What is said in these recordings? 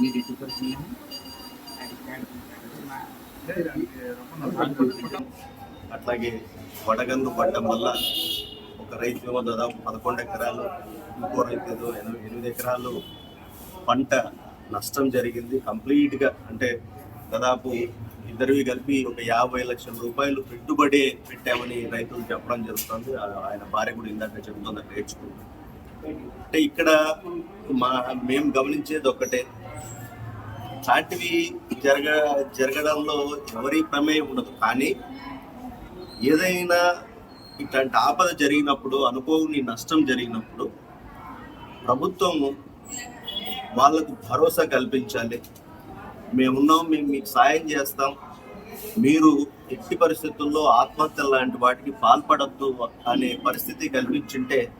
మీరు ఇటు పరిస్థితి అట్లాగే వడగందు పడ్డం వల్ల ఒక రైతు దాదాపు పదకొండు ఎకరాలు ఇంకో రైతు ఏదో ఎనిమిది ఎకరాలు పంట నష్టం జరిగింది. కంప్లీట్గా అంటే దాదాపు ఇద్దరివి కలిపి ఒక యాభై లక్షల రూపాయలు పెట్టుబడి పెట్టామని రైతులు చెప్పడం జరుగుతుంది. ఆయన భార్య కూడా ఇందాక చెబుతుంది నేర్చుకుంది. అంటే ఇక్కడ మా మేము గమనించేది ఒక్కటే. లాంటివి జరగ జరగడంలో ఎవరి ప్రమేయం ఉండదు. కానీ ఏదైనా ఇట్లాంటి ఆపద జరిగినప్పుడు అనుకోని నష్టం జరిగినప్పుడు ప్రభుత్వము వాళ్ళకు భరోసా కల్పించాలి. మేమున్నాం మేము మీకు సాయం చేస్తాం. మీరు ఎట్టి పరిస్థితుల్లో ఆత్మహత్య లాంటి వాటికి పాల్పడద్దు అనే పరిస్థితి కల్పించుంటే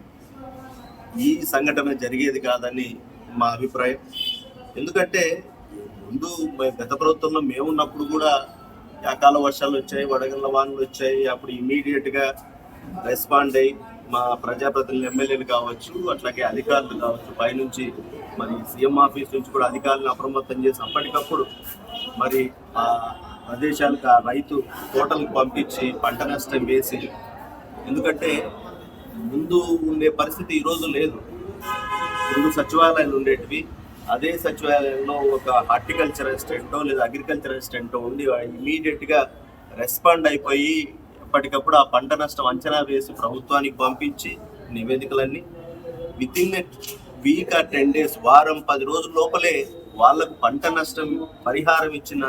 ఈ సంఘటన జరిగేది కాదని మా అభిప్రాయం. ఎందుకంటే ముందు మే- గత ప్రభుత్వంలో మేమున్నప్పుడు కూడా అకాల వర్షాలు వచ్చాయి వడగళ్ళ వానలు వచ్చాయి. అప్పుడు ఇమీడియట్గా రెస్పాండ్ అయ్యి మా ప్రజాప్రతినిధులు ఎమ్మెల్యేలు కావచ్చు అట్లాగే అధికారులు కావచ్చు పైనుంచి మరి సీఎం ఆఫీస్ నుంచి కూడా అధికారులను అప్రమత్తం చేసి అప్పటికప్పుడు మరి ఆ ప్రదేశాలకు ఆ రైతు తోటలకు పంపించి పంట నష్టం వేసి ఎందుకంటే ముందు ఉండే పరిస్థితి ఈరోజు లేదు. ముందు సచివాలయాలు ఉండేటివి అదే సచివాలయంలో ఒక హార్టికల్చర్ అసిస్టెంటో లేదా అగ్రికల్చర్ అసిస్టెంటో ఉండి ఇమీడియట్గా రెస్పాండ్ అయిపోయి ఎప్పటికప్పుడు ఆ పంట నష్టం అంచనా వేసి ప్రభుత్వానికి పంపించి నివేదికలన్నీ విత్ ఇన్ వీక్ ఆ టెన్ డేస్ వారం పది రోజుల లోపలే వాళ్ళకు పంట నష్టం పరిహారం ఇచ్చిన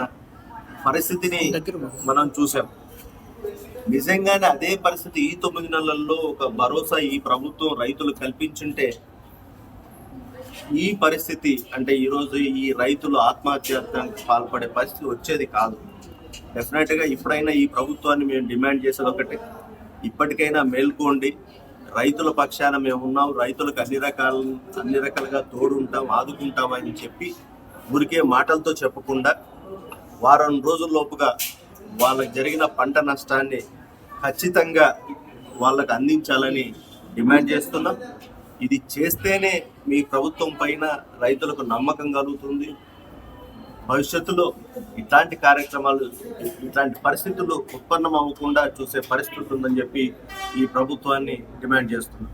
పరిస్థితిని మనం చూసాం నిజంగానే అదే పరిస్థితి ఈ తొమ్మిది నెలల్లో ఒక భరోసా ఈ ప్రభుత్వం రైతులు కల్పించుంటే ఈ పరిస్థితి అంటే ఈరోజు ఈ రైతులు ఆత్మహత్యానికి పాల్పడే పరిస్థితి వచ్చేది కాదు. డెఫినెట్గా ఇప్పుడైనా ఈ ప్రభుత్వాన్ని మేము డిమాండ్ చేసేది ఒకటి. ఇప్పటికైనా మేల్కోండి. రైతుల పక్షాన మేము ఉన్నాం. రైతులకు అన్ని రకాల అన్ని రకాలుగా తోడు ఉంటాం ఆదుకుంటాం అని చెప్పి ఊరికే మాటలతో చెప్పకుండా వారం రోజుల లోపుగా వాళ్ళకి జరిగిన పంట నష్టాన్ని ఖచ్చితంగా వాళ్ళకు అందించాలని డిమాండ్ చేస్తున్నాం. ఇది చేస్తేనే మీ ప్రభుత్వం పైన రైతులకు నమ్మకం కలుగుతుంది. భవిష్యత్తులో ఇట్లాంటి కార్యక్రమాలు ఇట్లాంటి పరిస్థితులు ఉత్పన్నం అవ్వకుండా చూసే పరిస్థితి ఉందని చెప్పి ఈ ప్రభుత్వాన్ని డిమాండ్ చేస్తున్నాం.